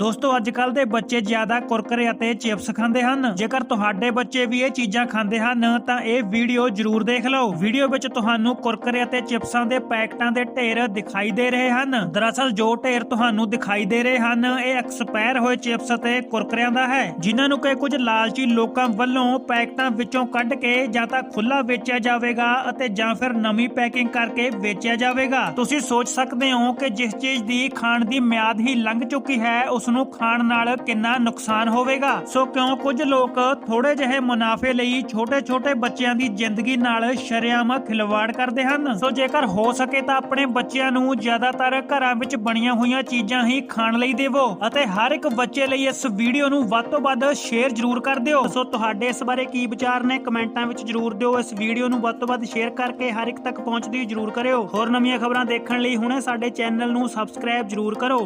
ਦੋਸਤੋ ਅੱਜ ਕੱਲ ਦੇ ਬੱਚੇ ਜ਼ਿਆਦਾ ਕੁਰਕਰੇ ਅਤੇ ਚਿਪਸ ਖਾਂਦੇ ਹਨ। ਜੇਕਰ ਤੁਹਾਡੇ ਬੱਚੇ ਵੀ ਇਹ ਚੀਜ਼ਾਂ ਖਾਂਦੇ ਹਨ, ਤਾਂ ਇਹ ਵੀਡੀਓ ਜ਼ਰੂਰ ਦੇਖ ਲਓ। ਵੀਡੀਓ ਵਿੱਚ ਤੁਹਾਨੂੰ ਕੁਰਕਰੇ ਅਤੇ ਚਿਪਸਾਂ ਦੇ ਪੈਕਟਾਂ ਦੇ ਢੇਰ ਦਿਖਾਈ ਦੇ ਰਹੇ ਹਨ। ਦਰਅਸਲ, ਜੋ ਢੇਰ ਤੁਹਾਨੂੰ ਦਿਖਾਈ ਦੇ ਰਹੇ ਹਨ, ਇਹ ਐਕਸਪਾਇਰ ਹੋਏ ਚਿਪਸ ਅਤੇ ਕੁਰਕਰਿਆਂ ਦਾ ਹੈ। ਜਿਨ੍ਹਾਂ ਨੂੰ ਕਿ ਕੁਝ ਲਾਲਚੀ ਲੋਕਾਂ ਵੱਲੋਂ ਪੈਕਟਾਂ ਵਿੱਚੋਂ ਕੱਢ ਕੇ ਜਾਂ ਤਾਂ ਖੁੱਲਾ ਵੇਚਿਆ ਜਾਵੇਗਾ ਅਤੇ ਜਾਂ ਫਿਰ ਨਵੀਂ ਪੈਕਿੰਗ ਕਰਕੇ ਵੇਚਿਆ ਜਾਵੇਗਾ। ਤੁਸੀਂ ਸੋਚ ਸਕਦੇ ਹੋ ਕਿ ਜਿਸ ਚੀਜ਼ ਦੀ ਖਾਣ ਦੀ ਮਿਆਦ ਹੀ ਲੰਘ ਚੁੱਕੀ ਹੈ, ਉਸ ਨੂੰ ਖਾਣ ਨਾਲ ਕਿੰਨਾ ਨੁਕਸਾਨ ਹੋਵੇਗਾ? ਸੋ ਕਿਉਂ ਕੁਝ ਲੋਕ ਥੋੜੇ ਜਿਹੇ ਮੁਨਾਫੇ ਲਈ ਛੋਟੇ-ਛੋਟੇ ਬੱਚਿਆਂ ਦੀ ਜ਼ਿੰਦਗੀ ਨਾਲ ਸ਼ਰੇਆਮ ਖਿਲਵਾੜ ਕਰਦੇ ਹਨ? ਸੋ ਜੇਕਰ ਹੋ ਸਕੇ ਤਾਂ ਆਪਣੇ ਬੱਚਿਆਂ ਨੂੰ ਜ਼ਿਆਦਾਤਰ ਘਰਾਂ ਵਿੱਚ ਬਣੀਆਂ ਹੋਈਆਂ ਚੀਜ਼ਾਂ ਹੀ ਖਾਣ ਲਈ ਦੇਵੋ ਅਤੇ ਹਰ ਇੱਕ ਬੱਚੇ ਲਈ ਇਸ ਵੀਡੀਓ ਨੂੰ ਵੱਧ ਤੋਂ ਵੱਧ ਸ਼ੇਅਰ ਜ਼ਰੂਰ ਕਰ ਦਿਓ। ਸੋ ਤੁਹਾਡੇ ਇਸ ਬਾਰੇ ਕੀ ਵਿਚਾਰ ਨੇ ਕਮੈਂਟਾਂ ਵਿੱਚ ਜ਼ਰੂਰ ਦਿਓ। ਇਸ ਵੀਡੀਓ ਨੂੰ ਵੱਧ ਤੋਂ ਵੱਧ ਸ਼ੇਅਰ ਕਰਕੇ ਹਰ ਇੱਕ ਤੱਕ ਪਹੁੰਚਦੀ ਜ਼ਰੂਰ ਕਰਿਓ। ਹੋਰ ਨਵੀਆਂ ਖਬਰਾਂ ਦੇਖਣ ਲਈ ਹੁਣੇ ਸਾਡੇ ਚੈਨਲ ਨੂੰ ਸਬਸਕ੍ਰਾਈਬ ਜ਼ਰੂਰ ਕਰੋ।